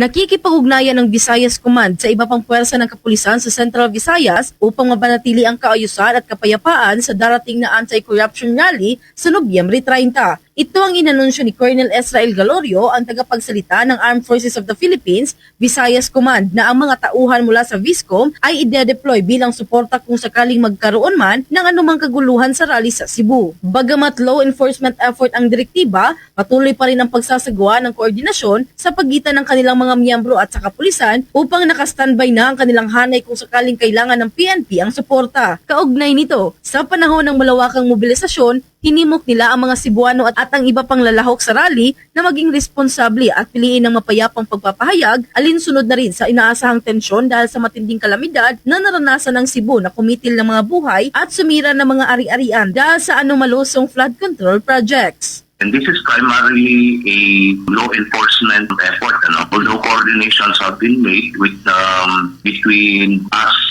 Nakikipag-ugnayan ng Visayas Command sa iba pang puwersa ng kapulisan sa Central Visayas upang mapanatili ang kaayusan at kapayapaan sa darating na anti-corruption rally sa Nobyembre 30. Ito ang inanunsyo ni Colonel Israel Galorio, ang tagapagsalita ng Armed Forces of the Philippines, Visayas Command, na ang mga tauhan mula sa VISCOM ay ide-deploy bilang suporta kung sakaling magkaroon man ng anumang kaguluhan sa rally sa Cebu. Bagamat law enforcement effort ang direktiba, patuloy pa rin ang pagsasagawa ng koordinasyon sa pagitan ng kanilang mga miyembro at sa kapulisan upang nakastandby na ang kanilang hanay kung sakaling kailangan ng PNP ang suporta. Kaugnay nito, sa panahon ng malawakang mobilisasyon, hinimok nila ang mga Cebuano at, at ang iba pang lalahok sa rally na maging responsable at piliin ng mapayapang pagpapahayag alinsunod na rin sa inaasahang tensyon dahil sa matinding kalamidad na naranasan ng Cebu na kumitil ng mga buhay at sumira ng mga ari-arian dahil sa anomalusong flood control projects. And this is primarily a law enforcement effort. Ano? Although coordinations have been made with um, between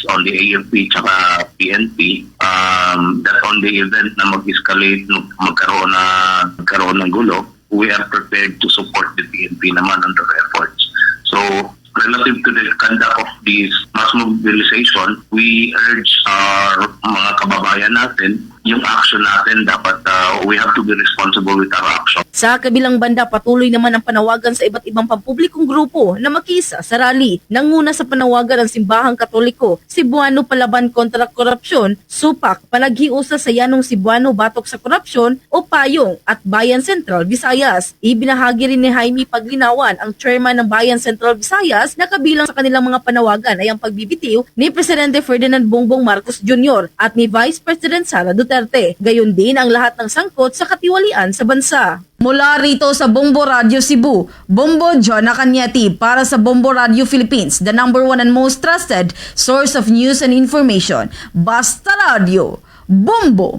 on the AFP tsaka PNP, um, that on the event na mag-escalate, magkaroon, na, magkaroon ng gulo, we are prepared to support the PNP naman their efforts. So, relative to the conduct of this mass mobilization, we urge our mga kababayan natin, yung action natin dapat uh, we have to be responsible with our action. Sa kabilang banda, patuloy naman ang panawagan sa iba't ibang pampublikong grupo na makisa sa rally. Nanguna sa panawagan ng Simbahang Katoliko, Cebuano Palaban kontra Korupsyon, Supak, Panaghiusa sa Yanong Cebuano Batok sa Korupsyon o Payong at Bayan Central Visayas. Ibinahagi rin ni Jaime Paglinawan, ang chairman ng Bayan Central Visayas, na kabilang sa kanilang mga panawagan ay ang pagbibitiw ni Presidente Ferdinand Bongbong Marcos Jr. at ni Vice President Sara Duterte. Gayon din ang lahat ng sangkot sa katiwalian sa bansa. Mula rito sa Bombo Radio Cebu, Bombo John Acanyeti para sa Bombo Radio Philippines, the number one and most trusted source of news and information. Basta Radio, Bombo!